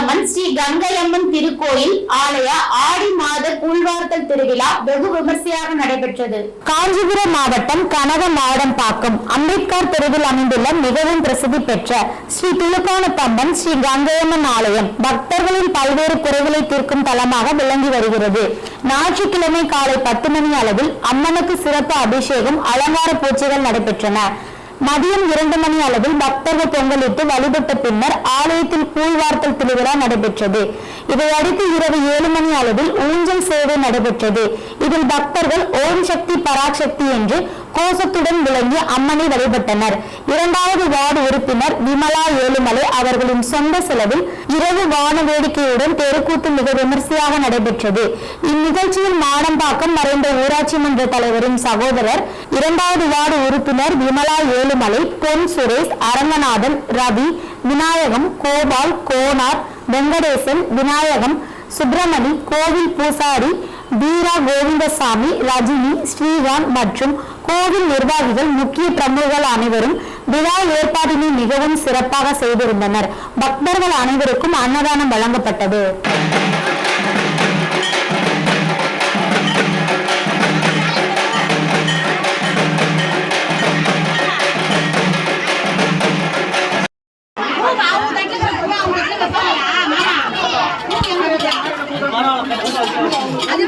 திருவிழாத்தம்மன் ஸ்ரீ கங்கையம்மன் திருக்கோயில் ஆலய ஆடி மாத கூழ்வார்த்தல் திருவிழா வெகு விமர்சையாக நடைபெற்றது. காஞ்சிபுரம் மாவட்டம் கனக மாடம்பாக்கம் அம்பேத்கர் தெருவில் அமைந்துள்ள மிகவும் பிரசித்தி பெற்ற ஸ்ரீ துலுக்கானத்தம்மன் ஸ்ரீ கங்கையம்மன் ஆலயம் பக்தர்களின் பல்வேறு குறைகளை தீர்க்கும் தலமாக விளங்கி வருகிறது. ஞாயிற்றுக்கிழமை காலை பத்து மணி அளவில் அம்மனுக்கு சிறப்பு அபிஷேகம் அலங்கார பூஜைகள் நடைபெற்றன. மதியம் இரண்டு மணி அளவில் பக்தர்கள் பொங்கலிட்டு வழிபட்ட பின்னர் ஆலயத்தில் கூழ்வார்த்தல் திருவிழா நடைபெற்றது. இதையடுத்து இரவு ஏழு மணி அளவில் ஊஞ்சல் சேவை நடைபெற்றது. இதில் பக்தர்கள் ஓம் சக்தி பராசக்தி என்று கோஷத்துடன் விளங்கி அம்மனை வழிபட்டனர். இரண்டாவது வார்டு உறுப்பினர் விமலா ஏழுமலை அவர்களின் சொந்த செலவில் இரவு வான வேடிக்கையுடன் தெருக்கூத்து மிக விமர்சையாக நடைபெற்றது. இந்நிகழ்ச்சியில் மாடம்பாக்கம் மறைந்த ஊராட்சி மன்ற தலைவரின் சகோதரர் இரண்டாவது வார்டு உறுப்பினர் விமலா ஏழுமலை பொன் சுரேஷ் அரங்கநாதன் ரவி விநாயகம் கோபால் கோனார் வெங்கடேசன் விநாயகம் சுப்பிரமணி கோவில் பூசாரி வீரா கோவிந்தசாமி ரஜினி ஸ்ரீகாந்த் மற்றும் கோவில் நிர்வாகிகள் முக்கிய பிரமுகர்கள் அனைவரும் விழா ஏற்பாட்டினை மிகவும் சிறப்பாக செய்திருந்தனர். பக்தர்கள் அனைவருக்கும் அன்னதானம் வழங்கப்பட்டது. அது